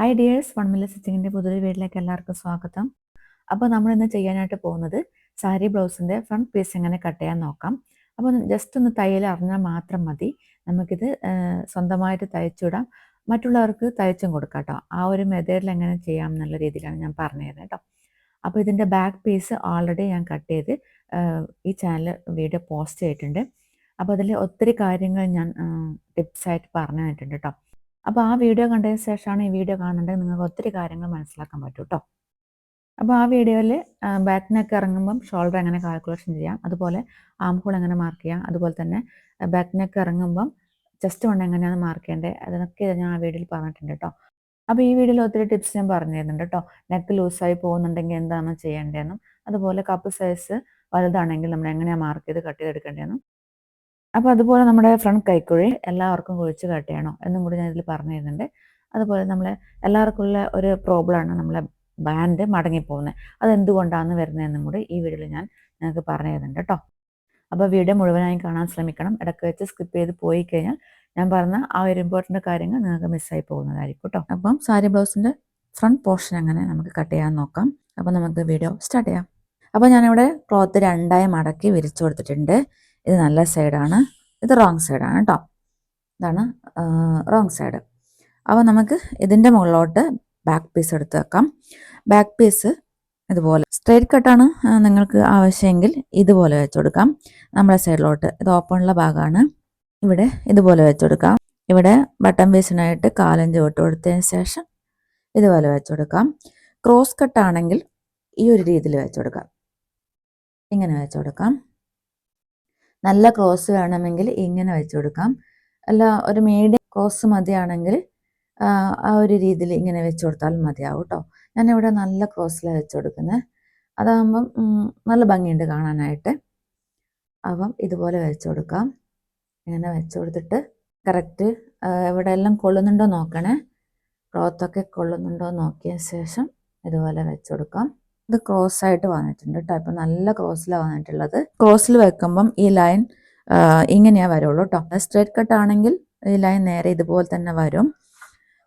Hi dears one മില്ല സ്റ്റിച്ചിങ്ങിന്റെ പുതിയ വീട്ടിലേക്ക് എല്ലാവർക്കും സ്വാഗതം. അപ്പോൾ നമ്മൾ ഇന്ന് ചെയ്യാനായിട്ട് പോകുന്നത് സാരി ബ്ലൗസിന്റെ ഫ്രണ്ട് പീസ് എങ്ങനെ കട്ട് ചെയ്യാൻ നോക്കാം. അപ്പോൾ ജസ്റ്റ് ഒന്ന് തയ്യൽ അറിഞ്ഞാൽ മാത്രം മതി. നമുക്കിത് സ്വന്തമായിട്ട് തയ്ച്ചിടാം മറ്റുള്ളവർക്ക് തയ്ച്ചും കൊടുക്കാം കേട്ടോ. ആ ഒരു മെത്തേഡിൽ എങ്ങനെ ചെയ്യാം എന്നുള്ള രീതിയിലാണ് ഞാൻ പറഞ്ഞുതരുന്നത് കേട്ടോ. അപ്പോൾ ഇതിന്റെ ബാക്ക് പീസ് ഓൾറെഡി ഞാൻ കട്ട് ചെയ്ത് ഈ ചാനൽ വീഡിയോ പോസ്റ്റ് ചെയ്തിട്ടുണ്ട്. അപ്പോൾ അതിൽ ഒത്തിരി കാര്യങ്ങൾ ഞാൻ ടിപ്സായിട്ട് പറഞ്ഞു തന്നിട്ടുണ്ട് കേട്ടോ. അപ്പോൾ ആ വീഡിയോ കണ്ടതിന് ശേഷമാണ് ഈ വീഡിയോ കാണുന്നുണ്ടെങ്കിൽ നിങ്ങൾക്ക് ഒത്തിരി കാര്യങ്ങൾ മനസ്സിലാക്കാൻ പറ്റും കേട്ടോ അപ്പോൾ ആ വീഡിയോയിൽ ബാക്ക് നെക്ക് ഇറങ്ങുമ്പം ഷോൾഡർ എങ്ങനെ കാൽക്കുലേഷൻ ചെയ്യാം. അതുപോലെ ആം ഹോൾ എങ്ങനെ മാർക്ക് ചെയ്യാം. അതുപോലെ തന്നെ ബാക്ക് നെക്ക് ഇറങ്ങുമ്പം ചെസ്റ്റ് വണ്ണം എങ്ങനെയാണ് മാർക്ക് ചെയ്യേണ്ടത്. അതൊക്കെ ഞാൻ ആ വീഡിയോയിൽ പറഞ്ഞിട്ടുണ്ട് കേട്ടോ അപ്പോൾ ഈ വീഡിയോയിൽ ഒത്തിരി ടിപ്സ് ഞാൻ പറഞ്ഞു തരുന്നുണ്ട് കേട്ടോ നെക്ക് ലൂസായി പോകുന്നുണ്ടെങ്കിൽ എന്താണ് ചെയ്യേണ്ടതെന്നും അതുപോലെ കപ്പ് സൈസ് വലുതാണെങ്കിൽ നമ്മൾ എങ്ങനെയാണ് മാർക്ക് ചെയ്ത് കട്ട് ചെയ്തെടുക്കേണ്ടതെന്നും അപ്പോൾ അതുപോലെ നമ്മുടെ ഫ്രണ്ട് കൈക്കുഴി എല്ലാവർക്കും കുഴിച്ച് കാട്ടിയാണോ എന്നും കൂടി ഞാൻ ഇതിൽ പറഞ്ഞു തരുന്നുണ്ട് അതുപോലെ നമ്മൾ എല്ലാവർക്കും ഉള്ള ഒരു പ്രോബ്ലമാണ് നമ്മളെ ബാൻഡ് മടങ്ങിപ്പോകുന്നത്. അതെന്തുകൊണ്ടാണ് വരുന്നതെന്നും കൂടി ഈ വീഡിയോയിൽ ഞാൻ നിങ്ങൾക്ക് പറഞ്ഞു തരുന്നുണ്ട് കേട്ടോ അപ്പോൾ വീഡിയോ മുഴുവനായി കാണാൻ ശ്രമിക്കണം. ഇടയ്ക്ക് വെച്ച് സ്കിപ്പ് ചെയ്ത് പോയി കഴിഞ്ഞാൽ ഞാൻ പറഞ്ഞ ആ ഒരു ഇമ്പോർട്ടന്റ് കാര്യങ്ങൾ നിങ്ങൾക്ക് മിസ്സായി പോകുന്നതായിരിക്കും കേട്ടോ അപ്പം സാരി ബ്ലൗസിന്റെ ഫ്രണ്ട് പോർഷൻ അങ്ങനെ നമുക്ക് കട്ട് ചെയ്യാൻ നോക്കാം. അപ്പോൾ നമുക്ക് വീഡിയോ സ്റ്റാർട്ട് ചെയ്യാം. അപ്പോൾ ഞാനിവിടെ ക്ലോത്ത് രണ്ടായി മടക്കി വിരിച്ചു കൊടുത്തിട്ടുണ്ട്. ഇത് നല്ല സൈഡാണ് ഇത് റോങ് സൈഡാണ് കേട്ടോ ഇതാണ് റോങ് സൈഡ് അപ്പോൾ നമുക്ക് ഇതിന്റെ മുകളിലോട്ട് ബാക്ക് പീസ് എടുത്ത് വെക്കാം. ബാക്ക് പീസ് ഇതുപോലെ സ്ട്രൈറ്റ് കട്ടാണ് നിങ്ങൾക്ക് ആവശ്യമെങ്കിൽ ഇതുപോലെ വെച്ച് കൊടുക്കാം. നമ്മുടെ സൈഡിലോട്ട് ഇത് ഓപ്പണുള്ള ഭാഗമാണ്. ഇവിടെ ഇതുപോലെ വെച്ച് കൊടുക്കാം. ഇവിടെ ബട്ടൺ പീസിനായിട്ട് കാലഞ്ച് വിട്ട് കൊടുത്തതിന് ശേഷം ഇതുപോലെ വെച്ച് കൊടുക്കാം. ക്രോസ് കട്ടാണെങ്കിൽ ഈ ഒരു രീതിയിൽ വെച്ച് കൊടുക്കാം. ഇങ്ങനെ വെച്ച് കൊടുക്കാം. നല്ല ക്രോസ് വേണമെങ്കിൽ ഇങ്ങനെ വെച്ച് കൊടുക്കാം. അല്ല ഒരു മീഡിയം ക്രോസ് മതിയാണെങ്കിൽ ആ ഒരു രീതിയിൽ ഇങ്ങനെ വെച്ച് കൊടുത്താലും മതിയാവും കേട്ടോ ഞാനിവിടെ നല്ല ക്രോസിലാണ് വെച്ച് കൊടുക്കുന്നത് അതാകുമ്പം നല്ല ഭംഗിയുണ്ട് കാണാനായിട്ട്. അപ്പം ഇതുപോലെ വെച്ച് കൊടുക്കാം. ഇങ്ങനെ വെച്ച് കൊടുത്തിട്ട് കറക്റ്റ് ഇവിടെ എല്ലാം കൊള്ളുന്നുണ്ടോ നോക്കണേ. ക്ലോത്തൊക്കെ കൊള്ളുന്നുണ്ടോ നോക്കിയ ശേഷം ഇതുപോലെ വെച്ച് കൊടുക്കാം. ഇത് ക്രോസ് ആയിട്ട് വന്നിട്ടുണ്ട് കേട്ടോ ഇപ്പം നല്ല ക്രോസിലാണ് വന്നിട്ടുള്ളത്. ക്രോസിൽ വെക്കുമ്പം ഈ ലൈൻ ഇങ്ങനെയാ വരുള്ളൂ കേട്ടോ സ്ട്രേറ്റ് കട്ട് ആണെങ്കിൽ ഈ ലൈൻ നേരെ ഇതുപോലെ തന്നെ വരും.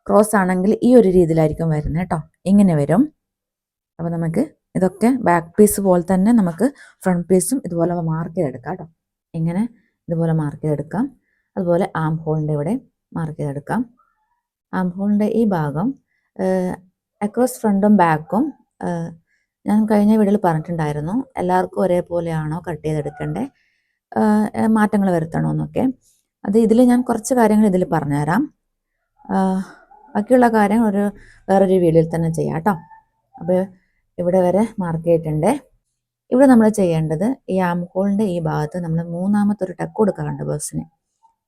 ക്രോസ് ആണെങ്കിൽ ഈ ഒരു രീതിയിലായിരിക്കും വരുന്നത് കേട്ടോ ഇങ്ങനെ വരും. അപ്പോൾ നമുക്ക് ഇതൊക്കെ ബാക്ക് പീസ് പോലെ തന്നെ നമുക്ക് ഫ്രണ്ട് പീസും ഇതുപോലെ മാർക്ക് ചെയ്തെടുക്കാം കേട്ടോ ഇങ്ങനെ ഇതുപോലെ മാർക്ക് ചെയ്തെടുക്കാം. അതുപോലെ ആം ഹോളിന്റെ ഇവിടെ മാർക്ക് ചെയ്തെടുക്കാം. ആം ഹോളിന്റെ ഈ ഭാഗം അക്രോസ് ഫ്രണ്ടും ബാക്കും ഞാൻ കഴിഞ്ഞ വീഡിയോയിൽ പറഞ്ഞിട്ടുണ്ടായിരുന്നു എല്ലാവർക്കും ഒരേപോലെയാണോ കട്ട് ചെയ്തെടുക്കേണ്ടേ? മാറ്റങ്ങൾ വരുത്തണമെന്നൊക്കെ അത് ഇതിൽ ഞാൻ കുറച്ച് കാര്യങ്ങൾ ഇതിൽ പറഞ്ഞുതരാം. ബാക്കിയുള്ള കാര്യം ഒരു വേറൊരു വീഡിയോയിൽ തന്നെ ചെയ്യാം കേട്ടോ. അപ്പോൾ ഇവിടെ വരെ മാർക്ക് ചെയ്തിട്ടുണ്ട്. ഇവിടെ നമ്മൾ ചെയ്യേണ്ടത് ഈ ആംഹോളിന്റെ ഈ ഭാഗത്ത് നമ്മൾ മൂന്നാമത്തെ ഒരു ടക്ക് കൊടുക്കാറുണ്ട് ബസ്സിന്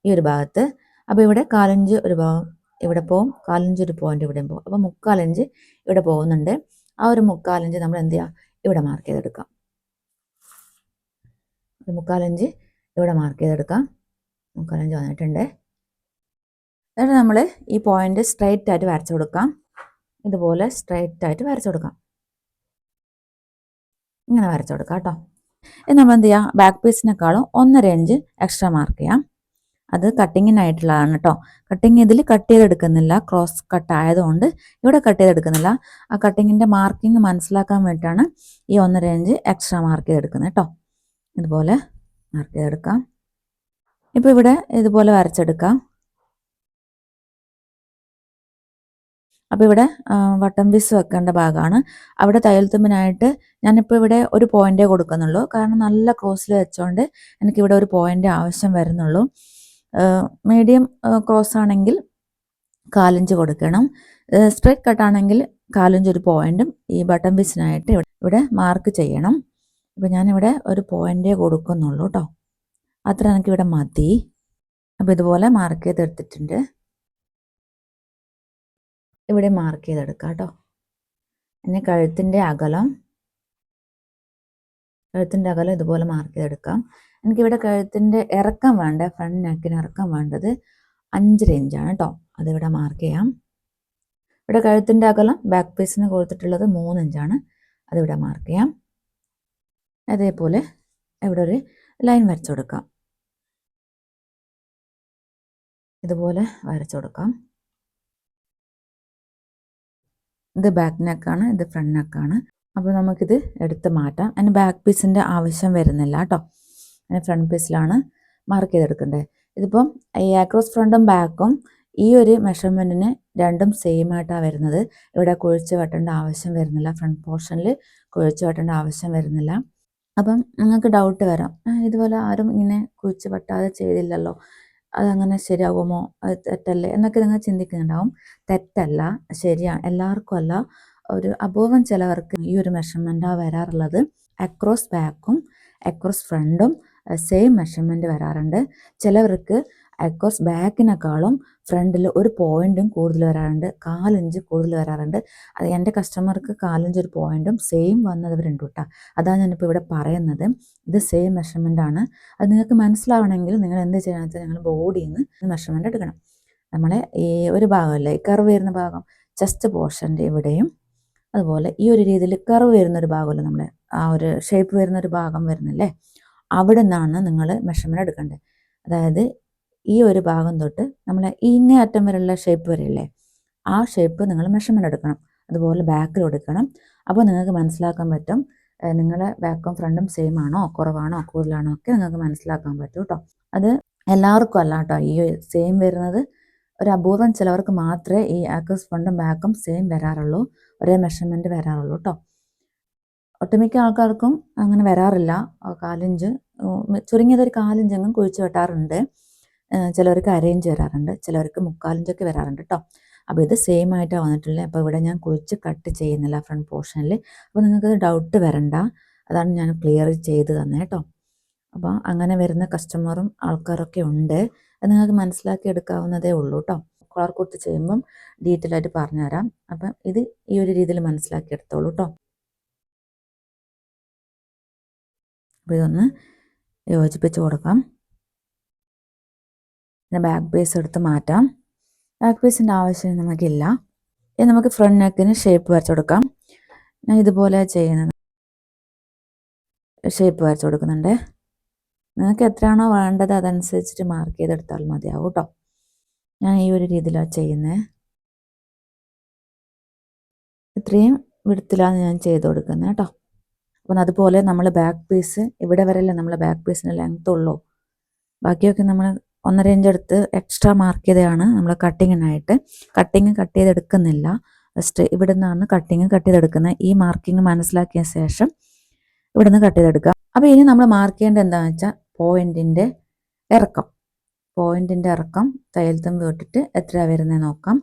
ഈ ഒരു ഭാഗത്ത്. അപ്പോൾ ഇവിടെ കാലഞ്ച് ഒരു ഭാഗം ഇവിടെ പോവും കാലഞ്ച് ഒരു പോയിന്റ് ഇവിടെയും പോകും അപ്പോൾ മുക്കാലഞ്ച് ഇവിടെ പോകുന്നുണ്ട്. ആ ഒരു മുക്കാലഞ്ച് നമ്മൾ എന്ത് ചെയ്യുക ഇവിടെ മാർക്ക് ചെയ്തെടുക്കാം. ഒരു മുക്കാലഞ്ച് ഇവിടെ മാർക്ക് ചെയ്തെടുക്കാം. മുക്കാലഞ്ച് വന്നിട്ടുണ്ട്. എന്നിട്ട് നമ്മൾ ഈ പോയിന്റ് സ്ട്രൈറ്റ് ആയിട്ട് വരച്ചു കൊടുക്കാം. ഇതുപോലെ സ്ട്രൈറ്റ് ആയിട്ട് വരച്ചു കൊടുക്കാം. ഇങ്ങനെ വരച്ചു കൊടുക്കാം കേട്ടോ ഇത് നമ്മൾ എന്ത് ചെയ്യാം? ബാക്ക് പീസിനേക്കാളും ഒന്നര ഇഞ്ച് എക്സ്ട്രാ മാർക്ക് ചെയ്യാം. അത് കട്ടിങ്ങിനായിട്ടുള്ളതാണ് കേട്ടോ കട്ടിങ് ഇതിൽ കട്ട് ചെയ്തെടുക്കുന്നില്ല. ക്രോസ് കട്ട് ആയതുകൊണ്ട് ഇവിടെ കട്ട് ചെയ്തെടുക്കുന്നില്ല. ആ കട്ടിങ്ങിന്റെ മാർക്കിങ് മനസ്സിലാക്കാൻ വേണ്ടിയിട്ടാണ് ഈ ഒന്നര ഇഞ്ച് എക്സ്ട്രാ മാർക്ക് ചെയ്തെടുക്കുന്നത് കേട്ടോ ഇതുപോലെ മാർക്ക് ചെയ്തെടുക്കാം. ഇപ്പോൾ ഇവിടെ ഇതുപോലെ വരച്ചെടുക്കാം. അപ്പോൾ ഇവിടെ വട്ടം പീസ് വെക്കേണ്ട ഭാഗമാണ്. അവിടെ തയ്യൽ തുമ്പിനായിട്ട് ഞാനിപ്പോൾ ഇവിടെ ഒരു പോയിന്റേ കൊടുക്കുന്നുള്ളൂ. കാരണം നല്ല ക്രോസിൽ വെച്ചുകൊണ്ട് എനിക്കിവിടെ ഒരു പോയിന്റ് ആവശ്യം വരുന്നുള്ളൂ. മീഡിയം ക്രോസ് ആണെങ്കിൽ കാലഞ്ച് കൊടുക്കണം. സ്ട്രൈറ്റ് കട്ടാണെങ്കിൽ കാലഞ്ച് ഒരു പോയിന്റും ഈ ബട്ടൺ പീസിനായിട്ട് ഇവിടെ മാർക്ക് ചെയ്യണം. അപ്പോൾ ഞാനിവിടെ ഒരു പോയിന്റേ കൊടുക്കുന്നുള്ളൂ കേട്ടോ അത്ര എനിക്കിവിടെ മതി. അപ്പോൾ ഇതുപോലെ മാർക്ക് ചെയ്തെടുത്തിട്ടുണ്ട്. ഇവിടെ മാർക്ക് ചെയ്തെടുക്കാം കേട്ടോ ഇനി കഴുത്തിന്റെ അകലം കഴുത്തിന്റെ അകലം ഇതുപോലെ മാർക്ക് ചെയ്തെടുക്കാം. എനിക്കിവിടെ കഴുത്തിന്റെ ഇറക്കം വേണ്ട? ഫ്രണ്ട് നെക്കിന് ഇറക്കം വേണ്ടത് അഞ്ചര ഇഞ്ചാണ് കേട്ടോ അതിവിടെ മാർക്ക് ചെയ്യാം. ഇവിടെ കഴുത്തിന്റെ അകലം ബാക്ക് പീസിന് കൊടുത്തിട്ടുള്ളത് മൂന്ന് ഇഞ്ചാണ്. അതിവിടെ മാർക്ക് ചെയ്യാം. അതേപോലെ ഇവിടെ ഒരു ലൈൻ വരച്ചു കൊടുക്കാം. ഇതുപോലെ വരച്ചു കൊടുക്കാം. ഇത് ബാക്ക് നെക്കാണ് ഇത് ഫ്രണ്ട് നെക്കാണ് അപ്പോൾ നമുക്കിത് എടുത്ത് മാറ്റാം. അതിന് ബാക്ക് പീസിന്റെ ആവശ്യം വരുന്നില്ല കേട്ടോ അതിന് ഫ്രണ്ട് പീസിലാണ് മാർക്ക് ചെയ്തെടുക്കേണ്ടത് ഇതിപ്പം ഈ ആക്രോസ് ഫ്രണ്ടും ബാക്കും ഈ ഒരു മെഷർമെന്റിന് രണ്ടും സെയിം ആയിട്ടാണ് വരുന്നത്. ഇവിടെ കുഴിച്ച് വെട്ടേണ്ട ആവശ്യം വരുന്നില്ല. ഫ്രണ്ട് പോർഷനിൽ കുഴിച്ച് വെട്ടേണ്ട ആവശ്യം വരുന്നില്ല. അപ്പം നിങ്ങൾക്ക് ഡൗട്ട് വരാം. ഇതുപോലെ ആരും ഇങ്ങനെ കുഴിച്ച് വെട്ടാതെ ചെയ്തില്ലല്ലോ. അതങ്ങനെ ശരിയാകുമോ? തെറ്റല്ലേ? എന്നൊക്കെ നിങ്ങൾ ചിന്തിക്കുന്നുണ്ടാവും. തെറ്റല്ല ശരിയാണ് എല്ലാവർക്കും അല്ല. ഒരു അപൂർവം ചിലവർക്ക് ഈ ഒരു മെഷർമെന്റാണ് വരാറുള്ളത് അക്രോസ് ബാക്കും അക്രോസ് ഫ്രണ്ടും സെയിം മെഷർമെന്റ് വരാറുണ്ട്. ചിലവർക്ക് അക്കോസ് ബാക്കിനേക്കാളും ഫ്രണ്ടിൽ ഒരു പോയിന്റും കൂടുതൽ വരാറുണ്ട്. കാലഞ്ച് കൂടുതൽ വരാറുണ്ട്. അത് എന്റെ കസ്റ്റമർക്ക് കാലഞ്ച് ഒരു പോയിന്റും സെയിം വന്നതവരുണ്ട് കേട്ടോ. അതാണ് ഞാനിപ്പോൾ ഇവിടെ പറയുന്നത്. ഇത് സെയിം മെഷർമെന്റ് ആണ്. അത് നിങ്ങൾക്ക് മനസ്സിലാവണമെങ്കിൽ നിങ്ങൾ എന്ത് ചെയ്യണമെന്ന് വെച്ചാൽ നിങ്ങൾ ബോഡിയിൽ നിന്ന് മെഷർമെന്റ് എടുക്കണം. നമ്മളെ ഈ ഒരു ഭാഗമല്ലേ കർവ് വരുന്ന ഭാഗം ചെസ്റ്റ് പോർഷന്റെ ഇവിടെയും. അതുപോലെ ഈ ഒരു രീതിയിൽ കർവ് വരുന്ന ഒരു ഭാഗമല്ലേ നമ്മളെ ആ ഒരു ഷേപ്പ് വരുന്ന ഒരു ഭാഗം വരുന്നില്ലേ? അവിടെ നിന്നാണ് നിങ്ങൾ മെഷർമെന്റ് എടുക്കേണ്ടത്. അതായത് ഈ ഒരു ഭാഗം തൊട്ട് നമ്മൾ ഇങ്ങേ അറ്റം വരെയുള്ള ഷേപ്പ് വരെയല്ലേ ആ ഷേപ്പ് നിങ്ങൾ മെഷർമെന്റ് എടുക്കണം. അതുപോലെ ബാക്കിൽ എടുക്കണം അപ്പോൾ നിങ്ങൾക്ക് മനസ്സിലാക്കാൻ പറ്റും നിങ്ങളെ ബാക്കും ഫ്രണ്ടും സെയിം ആണോ കുറവാണോ കൂടുതലാണോ ഒക്കെ നിങ്ങൾക്ക് മനസ്സിലാക്കാൻ പറ്റും കേട്ടോ. അത് എല്ലാവർക്കും അല്ല കേട്ടോ ഈ സെയിം വരുന്നത്. ഒരു അപൂർവം ചിലവർക്ക് മാത്രമേ ഈ ആക്കസ് ഫ്രണ്ടും ബാക്കും സെയിം വരാറുള്ളൂ ഒരേ മെഷർമെന്റ് വരാറുള്ളൂ കേട്ടോ. ഒട്ടുമിക്ക ആൾക്കാർക്കും അങ്ങനെ വരാറില്ല. കാലിഞ്ച് ചുരുങ്ങിയതൊരു കാലിഞ്ചെങ്കിലും കുഴിച്ച് വെട്ടാറുണ്ട്. ചിലവർക്ക് അരയിഞ്ച് വരാറുണ്ട് ചിലവർക്ക് മുക്കാലിഞ്ചൊക്കെ വരാറുണ്ട് കേട്ടോ അപ്പോൾ ഇത് സെയിം ആയിട്ടാണ് വന്നിട്ടുള്ളത് അപ്പോൾ ഇവിടെ ഞാൻ കുഴിച്ച് കട്ട് ചെയ്യുന്നില്ല ഫ്രണ്ട് പോർഷനിൽ അപ്പോൾ നിങ്ങൾക്ക് ഡൗട്ട് വരണ്ട. അതാണ് ഞാൻ ക്ലിയർ ചെയ്ത് തന്നെ കേട്ടോ അപ്പോൾ അങ്ങനെ വരുന്ന കസ്റ്റമറും ആൾക്കാരൊക്കെ ഉണ്ട്. അത് നിങ്ങൾക്ക് മനസ്സിലാക്കി എടുക്കാവുന്നതേ ഉള്ളൂ കേട്ടോ കളർ കൊടുത്ത് ചെയ്യുമ്പം ഡീറ്റെയിൽ ആയിട്ട് പറഞ്ഞുതരാം. അപ്പം ഇത് ഈ ഒരു രീതിയിൽ മനസ്സിലാക്കി എടുത്തോളൂ കേട്ടോ അപ്പോൾ ഇതൊന്ന് യോജിപ്പിച്ച് കൊടുക്കാം. പിന്നെ ബാക്ക് പീസ് എടുത്ത് മാറ്റാം. ബാക്ക് പീസിന്റെ ആവശ്യം നമുക്കില്ല. ഇനി നമുക്ക് ഫ്രണ്ട് നെക്കിന് ഷേപ്പ് വരച്ചു കൊടുക്കാം. ഞാൻ ഇതുപോലെ ചെയ്യുന്നത്. ഷേപ്പ് വരച്ചു കൊടുക്കുന്നുണ്ട്. നിങ്ങൾക്ക് എത്രയാണോ വേണ്ടത് അതനുസരിച്ചിട്ട് മാർക്ക് ചെയ്തെടുത്താൽ മതിയാവും കേട്ടോ ഞാൻ ഈ ഒരു രീതിയിലാണ് ചെയ്യുന്നത് ഇത്രയും വിടത്തിലാണ് ഞാൻ ചെയ്ത് കൊടുക്കുന്നത് കേട്ടോ അപ്പം അതുപോലെ നമ്മൾ ബാക്ക് പീസ് ഇവിടെ വരെയല്ലേ നമ്മൾ ബാക്ക് പീസിന് ലെങ്ത് ഉള്ളൂ. ബാക്കിയൊക്കെ നമ്മൾ ഒന്നര ഇഞ്ച് എടുത്ത് എക്സ്ട്രാ മാർക്ക് ചെയ്തതാണ് നമ്മൾ കട്ടിങ്ങിനായിട്ട് കട്ടിങ് കട്ട് ചെയ്തെടുക്കുന്നില്ല ജസ്റ്റ് ഇവിടെ നിന്നാണ് കട്ടിങ് കട്ട് ചെയ്തെടുക്കുന്നത് ഈ മാർക്കിങ് മനസ്സിലാക്കിയ ശേഷം ഇവിടെ നിന്ന് കട്ട് ചെയ്തെടുക്കുക അപ്പോൾ ഇനി നമ്മൾ മാർക്ക് ചെയ്യേണ്ടത് എന്താണെന്ന് വെച്ചാൽ പോയിന്റിന്റെ ഇറക്കം. പോയിന്റിന്റെ ഇറക്കം തയ്യൽ തുമ്പ് വിട്ടിട്ട് എത്രയാണ് വരുന്നത് നോക്കാം.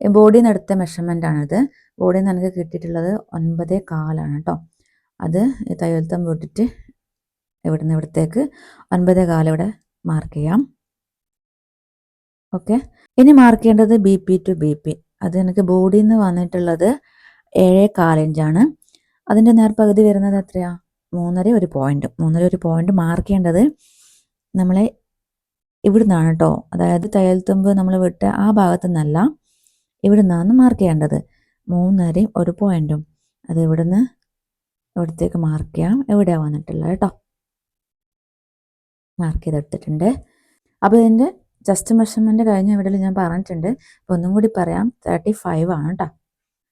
ബോഡിയിൽ നിന്ന് എടുത്ത മെഷർമെന്റ് ആണിത്. ബോഡിയിൽ നിന്ന് എനിക്ക് കിട്ടിയിട്ടുള്ളത് ഒൻപതേ കാലാണ് കേട്ടോ അത് തയ്യൽത്തം വിട്ടിട്ട് ഇവിടുന്ന് ഇവിടത്തേക്ക് ഒൻപത് കാലം ഇവിടെ മാർക്ക് ചെയ്യാം. ഓക്കെ ഇനി മാർക്ക് ചെയ്യേണ്ടത് B P to B P അത് എനിക്ക് ബോഡിയിൽ നിന്ന് വന്നിട്ടുള്ളത് ഏഴ് കാലിഞ്ചാണ്. അതിന്റെ നേർപകുതി വരുന്നത് എത്രയാ? മൂന്നര ഒരു പോയിന്റ് മൂന്നര ഒരു പോയിന്റ് മാർക്ക് ചെയ്യേണ്ടത് നമ്മളെ ഇവിടുന്നാണ് കേട്ടോ അതായത് തയ്യൽ തുമ്പ് നമ്മൾ വിട്ട ആ ഭാഗത്തു നിന്നല്ല ഇവിടുന്നാണ് മാർക്ക് ചെയ്യേണ്ടത്. മൂന്നരയും ഒരു പോയിന്റും അത് ഇവിടുന്ന് ഇവിടത്തേക്ക് മാർക്ക് ചെയ്യാം. എവിടെയാണ് വന്നിട്ടുള്ളത് കേട്ടോ? മാർക്ക് ചെയ്തെടുത്തിട്ടുണ്ട്. അപ്പോൾ ഇതിന്റെ ജസ്റ്റ് മെഷർമെന്റ് കഴിഞ്ഞ ഇവിടെ ഞാൻ പറഞ്ഞിട്ടുണ്ട്. അപ്പോൾ ഒന്നും കൂടി പറയാം. തേർട്ടി ഫൈവ് ആണ് കേട്ടോ.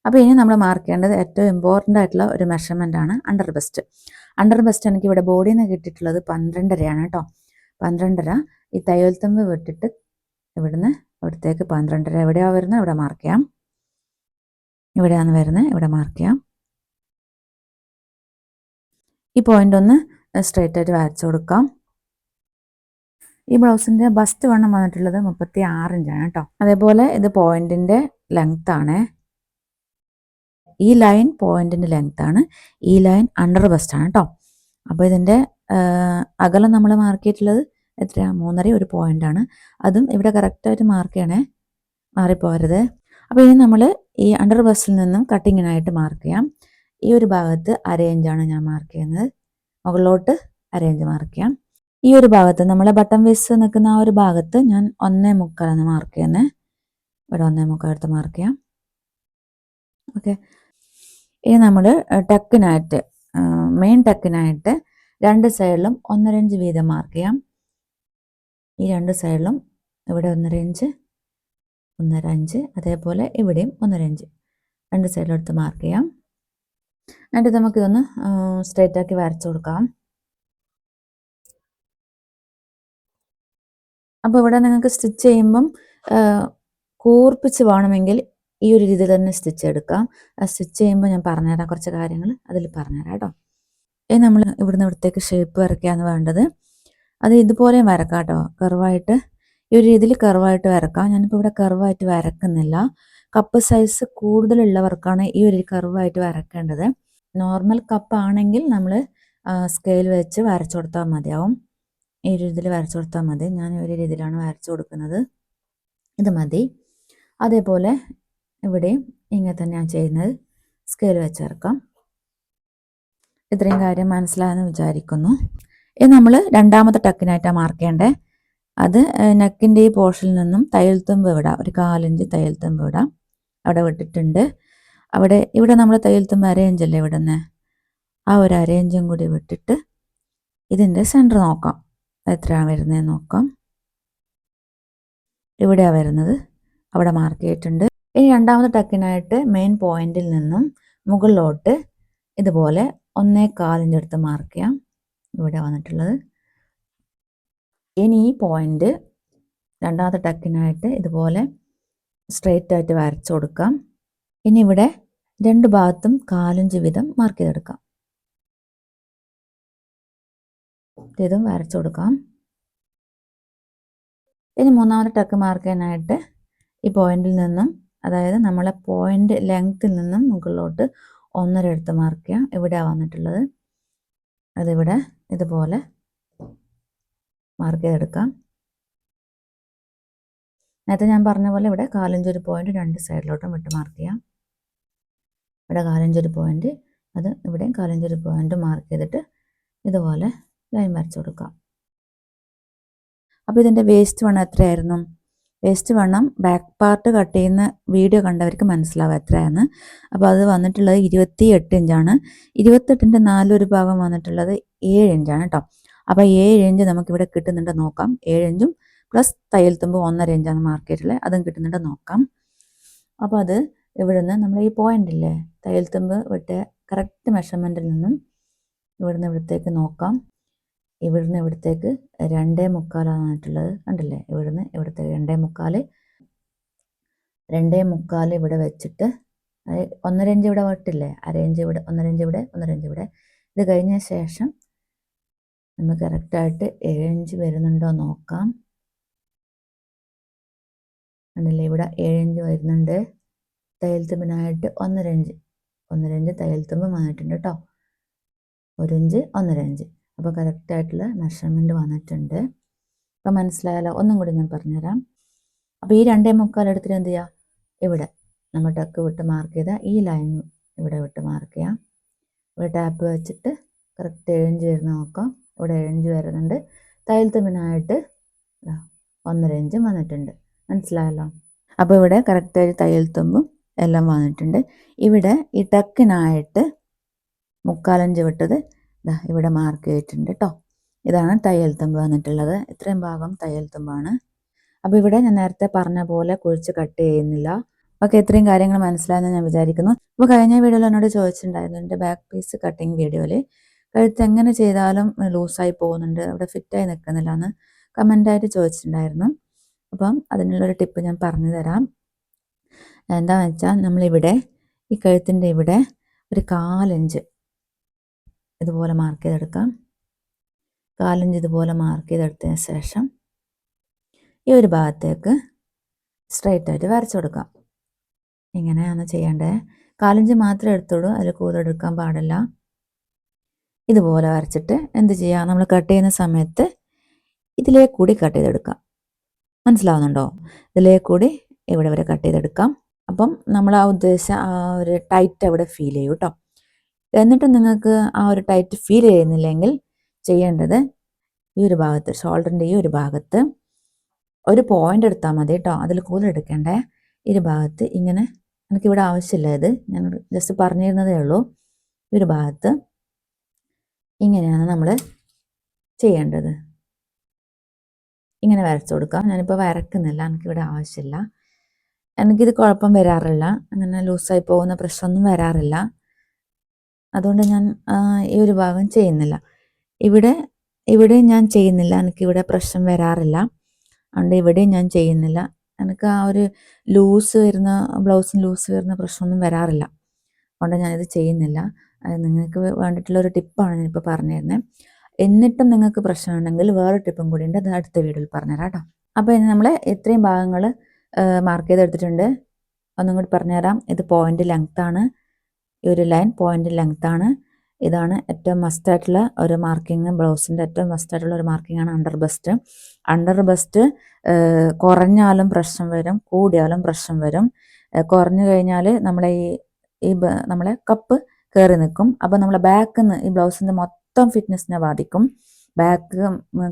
അപ്പോൾ ഇനി നമ്മൾ മാർക്ക് ചെയ്യേണ്ടത് ഏറ്റവും ഇമ്പോർട്ടന്റ് ആയിട്ടുള്ള ഒരു മെഷർമെന്റ് ആണ് അണ്ടർ ബെസ്റ്റ് അണ്ടർ ബെസ്റ്റ് എനിക്ക് ഇവിടെ ബോഡിയിൽ നിന്ന് കിട്ടിയിട്ടുള്ളത് പന്ത്രണ്ടരയാണ് കേട്ടോ. പന്ത്രണ്ടര. ഈ തയ്യൽത്തമ്പ് വിട്ടിട്ട് ഇവിടുന്ന് ഇവിടത്തേക്ക് പന്ത്രണ്ടര. എവിടെയാണ് വരുന്നത്? ഇവിടെ മാർക്ക് ചെയ്യാം. ഇവിടെയാണ് വരുന്നത്. ഇവിടെ മാർക്ക് ചെയ്യാം. ഈ പോയിന്റ് ഒന്ന് സ്ട്രൈറ്റ് ആയിട്ട് വരച്ചു കൊടുക്കാം. ഈ ബ്ലൗസിന്റെ ബസ്റ്റ് വണ്ണം വന്നിട്ടുള്ളത് മുപ്പത്തി ആറ് ഇഞ്ചാണ് കേട്ടോ അതേപോലെ ഇത് പോയിന്റിന്റെ ലെങ്ത് ആണ്. ഈ ലൈൻ പോയിന്റിന്റെ ലെങ്ത് ആണ്. ഈ ലൈൻ അണ്ടർ ബസ്റ്റ് ആണ് കേട്ടോ അപ്പോൾ ഇതിന്റെ അകലം നമ്മൾ മാർക്ക് ചെയ്തിട്ടുള്ളത് എത്രയാണ് മൂന്നര ഒരു പോയിന്റ് ആണ്. അതും ഇവിടെ കറക്റ്റായിട്ട് മാർക്ക് ചെയ്യണേ. മാറിപ്പോരുത് അപ്പോൾ ഇനി നമ്മൾ ഈ അണ്ടർ ബസ്റ്റിൽ നിന്നും കട്ടിങ്ങിനായിട്ട് മാർക്ക് ചെയ്യാം. ഈ ഒരു ഭാഗത്ത് അരേഞ്ചാണ് ഞാൻ മാർക്ക് ചെയ്യുന്നത്. മുകളിലോട്ട് അരേഞ്ച് മാർക്ക് ചെയ്യാം. ഈ ഒരു ഭാഗത്ത് നമ്മളെ ബട്ടൺ വേസ് നിൽക്കുന്ന ആ ഒരു ഭാഗത്ത് ഞാൻ ഒന്നേ മുക്കാലാണ് മാർക്ക് ചെയ്യുന്നത് ഇവിടെ ഒന്നേ മുക്കാൽ എടുത്ത് മാർക്ക് ചെയ്യാം. ഓക്കെ ഇനി നമ്മൾ ടക്കിനായിട്ട് മെയിൻ ടക്കിനായിട്ട് രണ്ട് സൈഡിലും ഒന്നര ഇഞ്ച് വീതം മാർക്ക് ചെയ്യാം. ഈ രണ്ട് സൈഡിലും ഇവിടെ ഒന്നര ഇഞ്ച് ഒന്നര അഞ്ച് അതേപോലെ ഇവിടെയും ഒന്നര ഇഞ്ച് രണ്ട് സൈഡിലെടുത്ത് മാർക്ക് ചെയ്യാം. എന്നിട്ട് നമുക്കിതൊന്ന് ആക്കി വരച്ചു കൊടുക്കാം. അപ്പോൾ ഇവിടെ നിങ്ങൾക്ക് സ്റ്റിച്ച് ചെയ്യുമ്പം കൂർപ്പിച്ച് വേണമെങ്കിൽ ഈ ഒരു രീതിയിൽ തന്നെ സ്റ്റിച്ച് എടുക്കാം. സ്റ്റിച്ച് ചെയ്യുമ്പോൾ ഞാൻ പറഞ്ഞുതരാം കുറച്ച് കാര്യങ്ങൾ. അതിൽ പറഞ്ഞുതരാം കേട്ടോ. ഇനി നമ്മൾ ഇവിടുന്ന് ഇവിടത്തേക്ക് ഷേപ്പ് വരയ്ക്കുകയാണ് വേണ്ടത്. അത് ഇതുപോലെയും വരക്കാം കേട്ടോ. കർവായിട്ട് ഈ ഒരു രീതിയിൽ കർവായിട്ട് വരക്കാം. ഞാനിപ്പോൾ ഇവിടെ കർവായിട്ട് വരക്കുന്നില്ല. കപ്പ് സൈസ് കൂടുതലുള്ളവർക്കാണ് ഈ ഒരു കർവായിട്ട് വരക്കേണ്ടത്. നോർമൽ കപ്പ് ആണെങ്കിൽ നമ്മൾ സ്കെയിൽ വെച്ച് വരച്ചു കൊടുത്താൽ മതിയാവും. ഈ ഒരു രീതിയിൽ വരച്ചു കൊടുത്താൽ മതി. ഞാൻ ഒരു രീതിയിലാണ് വരച്ചു കൊടുക്കുന്നത്. ഇത് മതി. അതേപോലെ ഇവിടെയും ഇങ്ങനെ തന്നെയാണ് ചെയ്യുന്നത്. സ്കെയിൽ വെച്ച് വരക്കാം. ഇത്രയും കാര്യം മനസ്സിലായെന്ന് വിചാരിക്കുന്നു. ഇത് നമ്മൾ രണ്ടാമത്തെ ടക്കിനായിട്ടാണ് മാർക്ക് ചെയ്യേണ്ടത് അത് നെക്കിന്റെ ഈ പോർഷനിൽ നിന്നും തയ്യൽ തുമ്പ് വിടാം ഒരു കാലഞ്ച് തയ്യൽ തുമ്പ് വിടാം അവിടെ വിട്ടിട്ടുണ്ട്. അവിടെ ഇവിടെ നമ്മൾ തയ്യൽത്തുമ്പോൾ അല്ലേ ഇവിടുന്ന് ആ ഒരു അരേഞ്ചും കൂടി വിട്ടിട്ട് ഇതിന്റെ സെന്റർ നോക്കാം. എത്രയാണ് വരുന്നത് നോക്കാം. ഇവിടെയാണ് വരുന്നത്. അവിടെ മാർക്ക് ചെയ്തിട്ടുണ്ട്. ഇനി രണ്ടാമത്തെ ടക്കിനായിട്ട് മെയിൻ പോയിന്റിൽ നിന്നും മുകളിലോട്ട് ഇതുപോലെ ഒന്നേ കാലിന്റെ അടുത്ത് മാർക്ക് ചെയ്യാം. ഇവിടെ വന്നിട്ടുള്ളത്. ഇനി ഈ പോയിന്റ് രണ്ടാമത്തെ ടക്കിനായിട്ട് ഇതുപോലെ സ്ട്രെയിറ്റ് ആയിട്ട് വരച്ചു കൊടുക്കാം. ഇനി ഇവിടെ രണ്ട് ഭാഗത്തും കാലഞ്ച് വിധം മാർക്ക് ചെയ്തെടുക്കാം. ഇതും വരച്ചു കൊടുക്കാം. ഇനി മൂന്നാമത്തെ ടക്ക് മാർക്ക് ചെയ്യാനായിട്ട് ഈ പോയിന്റിൽ നിന്നും അതായത് നമ്മളെ പോയിന്റ് ലെങ്ത്തിൽ നിന്നും മുകളിലോട്ട് ഒന്നര എടുത്ത് മാർക്ക് ചെയ്യാം. ഇവിടെയാണ് വന്നിട്ടുള്ളത്. അതിവിടെ ഇതുപോലെ മാർക്ക് ചെയ്തെടുക്കാം. നേരത്തെ ഞാൻ പറഞ്ഞ പോലെ ഇവിടെ കാലഞ്ചൊരു പോയിന്റ് രണ്ട് സൈഡിലോട്ടും വിട്ട് മാർക്ക് ചെയ്യാം. ഇവിടെ കാലഞ്ചൊരു പോയിന്റ് അത് ഇവിടെയും കാലഞ്ചൊരു പോയിന്റ് മാർക്ക് ചെയ്തിട്ട് ഇതുപോലെ ലൈൻ വരച്ചു കൊടുക്കാം. അപ്പോൾ ഇതിന്റെ വേസ്റ്റ് വണ്ണം എത്രയായിരുന്നു? വേസ്റ്റ് വണ്ണം ബാക്ക് പാർട്ട് കട്ട് ചെയ്യുന്ന വീഡിയോ കണ്ടവർക്ക് മനസ്സിലാവും എത്രയാണ് അപ്പോൾ അത് വന്നിട്ടുള്ളത് ഇരുപത്തി എട്ട് ഇഞ്ചാണ് ഇരുപത്തെട്ടിന്റെ നാലൊരു ഭാഗം വന്നിട്ടുള്ളത് ഏഴ് ഇഞ്ചാണ് കേട്ടോ അപ്പോൾ ഏഴ് ഇഞ്ച് നമുക്കിവിടെ കിട്ടുന്നുണ്ട്. നോക്കാം. ഏഴ് ഇഞ്ചും പ്ലസ് തയ്യൽ തുമ്പ് ഒന്നര ഇഞ്ചാണ് മാർക്കറ്റിൽ അതും കിട്ടുന്നുണ്ട് നോക്കാം. അപ്പോൾ അത് ഇവിടുന്ന് നമ്മൾ ഈ പോയിന്റ് ഇല്ലേ തയ്യൽ തുമ്പ് വിട്ട് കറക്റ്റ് മെഷർമെന്റിൽ നിന്നും ഇവിടുന്ന് ഇവിടത്തേക്ക് നോക്കാം. ഇവിടുന്ന് ഇവിടത്തേക്ക് രണ്ടേ മുക്കാലാണ് വന്നിട്ടുള്ളത് കണ്ടില്ലേ? ഇവിടുന്ന് ഇവിടത്തേക്ക് രണ്ടേ മുക്കാൽ രണ്ടേ മുക്കാൽ ഇവിടെ വെച്ചിട്ട് ഒന്നര ഇഞ്ച് ഇവിടെ വിട്ടില്ലേ? ഇഞ്ച് ഇവിടെ ഒന്നര ഇഞ്ച് ഇവിടെ ഒന്നര ഇഞ്ച് ഇവിടെ. ഇത് കഴിഞ്ഞ ശേഷം നമ്മൾ കറക്റ്റായിട്ട് ഏഴ് ഇഞ്ച് വരുന്നുണ്ടോ നോക്കാം. കണ്ടില്ലേ ഇവിടെ ഏഴഞ്ച് വരുന്നുണ്ട്. തയ്യൽ തുമ്പിനായിട്ട് ഒന്നരഞ്ച്. ഇഞ്ച് ഒന്നര ഇഞ്ച് തയ്യൽ തുമ്പ് വന്നിട്ടുണ്ട് കേട്ടോ ഒരു ഇഞ്ച് ഒന്നര ഇഞ്ച് അപ്പോൾ കറക്റ്റായിട്ടുള്ള മെഷർമെന്റ് വന്നിട്ടുണ്ട്. അപ്പോൾ മനസ്സിലായാലോ ഒന്നും കൂടി ഞാൻ പറഞ്ഞുതരാം. അപ്പോൾ ഈ രണ്ടേ മുക്കാൽ എടുത്തിട്ട് എന്ത് ചെയ്യുക ഇവിടെ നമ്മൾ ടക്ക് വിട്ട് മാർക്ക് ചെയ്ത ഈ ലൈൻ ഇവിടെ വിട്ട് മാർക്ക് ചെയ്യാം. ഇവിടെ ടാപ്പ് വെച്ചിട്ട് കറക്റ്റ് ഏഴഞ്ച് വരുന്ന നോക്കാം. ഇവിടെ ഏഴഞ്ച് വരുന്നുണ്ട്. തയ്യൽ തുമ്പിനായിട്ട് ഒന്നര ഇഞ്ചും വന്നിട്ടുണ്ട്. മനസ്സിലായല്ലോ? അപ്പോൾ ഇവിടെ കറക്റ്റായിട്ട് തയ്യൽ തുമ്പും എല്ലാം വന്നിട്ടുണ്ട്. ഇവിടെ ഇടക്കിനായിട്ട് ടക്കിനായിട്ട് മുക്കാലഞ്ച് വിട്ടത് ഇതാ ഇവിടെ മാർക്ക് ചെയ്തിട്ടുണ്ട് കേട്ടോ ഇതാണ് തയ്യൽ തുമ്പ് വന്നിട്ടുള്ളത്. ഇത്രയും ഭാഗം തയ്യൽ തുമ്പാണ്. അപ്പോൾ ഇവിടെ ഞാൻ നേരത്തെ പറഞ്ഞ പോലെ കുഴിച്ച് കട്ട് ചെയ്യുന്നില്ല. ഓക്കെ ഇത്രയും കാര്യങ്ങൾ മനസ്സിലായെന്ന് ഞാൻ വിചാരിക്കുന്നു. അപ്പോൾ കഴിഞ്ഞ വീഡിയോയിൽ എന്നോട് ചോദിച്ചിട്ടുണ്ടായിരുന്നു എന്റെ ബാക്ക് പീസ് കട്ടിങ് വീഡിയോയിൽ കഴുത്ത് എങ്ങനെ ചെയ്താലും ലൂസായി പോകുന്നുണ്ട് അവിടെ ഫിറ്റായി നിൽക്കുന്നില്ല എന്ന് കമന്റായിട്ട് ചോദിച്ചിട്ടുണ്ടായിരുന്നു. അപ്പം അതിനുള്ളൊരു ടിപ്പ് ഞാൻ പറഞ്ഞു തരാം എന്താണെന്ന് വെച്ചാൽ നമ്മളിവിടെ ഈ കഴുത്തിന്റെ ഇവിടെ ഒരു കാലഞ്ച് ഇതുപോലെ മാർക്ക് ചെയ്തെടുക്കാം. കാലഞ്ച് ഇതുപോലെ മാർക്ക് ചെയ്തെടുത്തതിന് ശേഷം ഈ ഒരു ഭാഗത്തേക്ക് സ്ട്രൈറ്റ് ആയിട്ട് വരച്ചു കൊടുക്കാം. ഇങ്ങനെയാണ് ചെയ്യേണ്ടത് കാലഞ്ച് മാത്രമേ എടുത്തോളൂ അതിൽ കൂതെടുക്കാൻ പാടില്ല. ഇതുപോലെ വരച്ചിട്ട് എന്ത് ചെയ്യാം? നമ്മൾ കട്ട് ചെയ്യുന്ന സമയത്ത് ഇതിലേ കൂടി കട്ട് ചെയ്തെടുക്കാം. മനസ്സിലാവുന്നുണ്ടോ? ഇതിലേ കൂടി ഇവിടെ വരെ കട്ട് ചെയ്തെടുക്കാം. അപ്പം നമ്മൾ ആ ഉദ്ദേശം ആ ഒരു ടൈറ്റ് അവിടെ ഫീൽ ചെയ്യും കേട്ടോ എന്നിട്ട് നിങ്ങൾക്ക് ആ ഒരു ടൈറ്റ് ഫീൽ ചെയ്യുന്നില്ലെങ്കിൽ ചെയ്യേണ്ടത് ഈ ഒരു ഭാഗത്ത് ഷോൾഡറിന്റെ ഈ ഒരു ഭാഗത്ത് ഒരു പോയിന്റ് എടുത്താൽ മതി കേട്ടോ അതിൽ കൂടുതൽ എടുക്കേണ്ടേ? ഈ ഒരു ഭാഗത്ത് ഇങ്ങനെ എനിക്കിവിടെ ആവശ്യമില്ല ഇത്. ഞാൻ ജസ്റ്റ് പറഞ്ഞിരുന്നതേ ഉള്ളൂ. ഈ ഒരു ഭാഗത്ത് ഇങ്ങനെയാണ് നമ്മൾ ചെയ്യേണ്ടത്. ഇങ്ങനെ വരച്ചു കൊടുക്കാം. ഞാനിപ്പോൾ വരക്കുന്നില്ല. എനിക്കിവിടെ ആവശ്യമില്ല. എനിക്കിത് കുഴപ്പം വരാറില്ല. അങ്ങനെ ലൂസായി പോകുന്ന പ്രശ്നമൊന്നും വരാറില്ല. അതുകൊണ്ട് ഞാൻ ഈ ഒരു ഭാഗം ചെയ്യുന്നില്ല. ഇവിടെ ഇവിടെ ഞാൻ ചെയ്യുന്നില്ല. എനിക്കിവിടെ പ്രശ്നം വരാറില്ല. അതുകൊണ്ട് ഇവിടെ ഞാൻ ചെയ്യുന്നില്ല. എനിക്ക് ആ ഒരു ലൂസ് വരുന്ന ബ്ലൗസിന് ലൂസ് വരുന്ന പ്രശ്നമൊന്നും വരാറില്ല. അതുകൊണ്ട് ഞാനിത് ചെയ്യുന്നില്ല. നിങ്ങൾക്ക് വേണ്ടിയിട്ടുള്ള ഒരു ടിപ്പാണ് ഞാനിപ്പോൾ പറഞ്ഞു തരുന്നത് എന്നിട്ടും നിങ്ങൾക്ക് പ്രശ്നമുണ്ടെങ്കിൽ വേറെ ടിപ്പും കൂടി ഉണ്ട്. അത് അടുത്ത വീഡിയോയിൽ പറഞ്ഞുതരാം കേട്ടോ. അപ്പോൾ ഇനി നമ്മൾ ഇത്രയും ഭാഗങ്ങൾ മാർക്ക് ചെയ്തെടുത്തിട്ടുണ്ട്. ഒന്നും കൂടി പറഞ്ഞുതരാം. ഇത് പോയിന്റ് ലെങ്ത് ആണ്. ഈ ഒരു ലൈൻ പോയിന്റ് ലെങ്ത് ആണ്. ഇതാണ് ഏറ്റവും മസ്റ്റായിട്ടുള്ള ഒരു മാർക്കിങ് ബ്ലൗസിന്റെ ഏറ്റവും മസ്റ്റായിട്ടുള്ള ഒരു മാർക്കിംഗ് ആണ് അണ്ടർ ബസ്റ്റ് അണ്ടർ ബസ്റ്റ് കുറഞ്ഞാലും പ്രശ്നം വരും കൂടിയാലും പ്രശ്നം വരും. കുറഞ്ഞു കഴിഞ്ഞാൽ നമ്മളെ ഈ ഈ നമ്മളെ കപ്പ് കയറി നിൽക്കും. അപ്പോൾ നമ്മളെ ബാക്കിൽ നിന്ന് ഈ ബ്ലൗസിന്റെ മൊത്തം ഫിറ്റ്നസ്സിനെ ബാധിക്കും. ബാക്ക്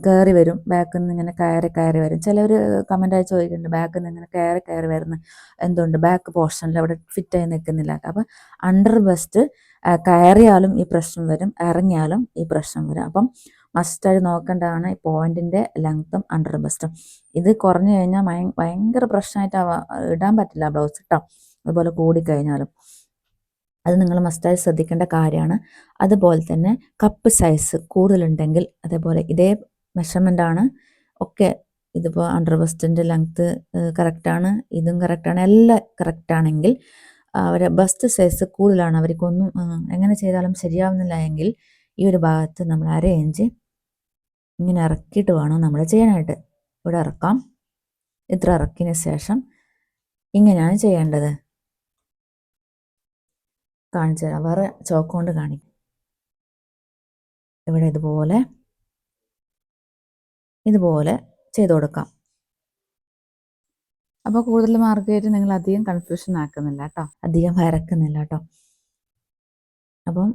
കയറി വരും. ബാക്കിൽ നിന്ന് ഇങ്ങനെ കയറി കയറി വരും. ചിലർ കമന്റായി ചോദിക്കുന്നുണ്ട് ബാക്കിൽ നിന്ന് ഇങ്ങനെ കയറി കയറി വരുന്ന എന്തുകൊണ്ട് ബാക്ക് പോർഷനിൽ അവിടെ ഫിറ്റായി നിൽക്കുന്നില്ല. അപ്പം അണ്ടർ ബെസ്റ്റ് കയറിയാലും ഈ പ്രശ്നം വരും. ഇറങ്ങിയാലും ഈ പ്രശ്നം വരും. അപ്പം മസ്റ്റായിട്ട് നോക്കേണ്ടതാണ് ഈ പോയിന്റിന്റെ ലെങ്ത്തും അണ്ടർ ബെസ്റ്റും ഇത് കുറഞ്ഞു കഴിഞ്ഞാൽ ഭയങ്കര പ്രശ്നമായിട്ട് ഇടാൻ പറ്റില്ല ബ്ലൗസ് ഇട്ടാം അതുപോലെ കൂടിക്കഴിഞ്ഞാലും. അത് നിങ്ങൾ മസ്റ്റായി ശ്രദ്ധിക്കേണ്ട കാര്യമാണ്. അതുപോലെ തന്നെ കപ്പ് സൈസ് കൂടുതലുണ്ടെങ്കിൽ അതേപോലെ ഇതേ മെഷർമെന്റ് ആണ്. ഒക്കെ ഇതിപ്പോൾ അണ്ടർ ബസ്റ്റിന്റെ ലെങ്ത്ത് കറക്റ്റാണ് ഇതും കറക്റ്റാണ് എല്ലാം കറക്റ്റാണെങ്കിൽ അവരെ ബസ്റ്റ് സൈസ് കൂടുതലാണ്. അവർക്കൊന്നും എങ്ങനെ ചെയ്താലും ശരിയാവുന്നില്ല എങ്കിൽ ഈ ഒരു ഭാഗത്ത് നമ്മൾ അരയിഞ്ച് ഇങ്ങനെ ഇറക്കിയിട്ട് വേണം നമ്മൾ ചെയ്യാനായിട്ട്. ഇവിടെ ഇറക്കാം. ഇത്ര ഇറക്കിയതിന് ശേഷം ഇങ്ങനെയാണ് ചെയ്യേണ്ടത്. കാണിച്ചു തരാം വേറെ ചോക്ക് കൊണ്ട് കാണിക്കും. ഇവിടെ ഇതുപോലെ ഇതുപോലെ ചെയ്തു കൊടുക്കാം. അപ്പോൾ കൂടുതൽ മാർക്ക് ചെയ്തിട്ട് നിങ്ങൾ അധികം കൺഫ്യൂഷൻ ആക്കുന്നില്ല കേട്ടോ. അധികം വരക്കുന്നില്ല കേട്ടോ. അപ്പം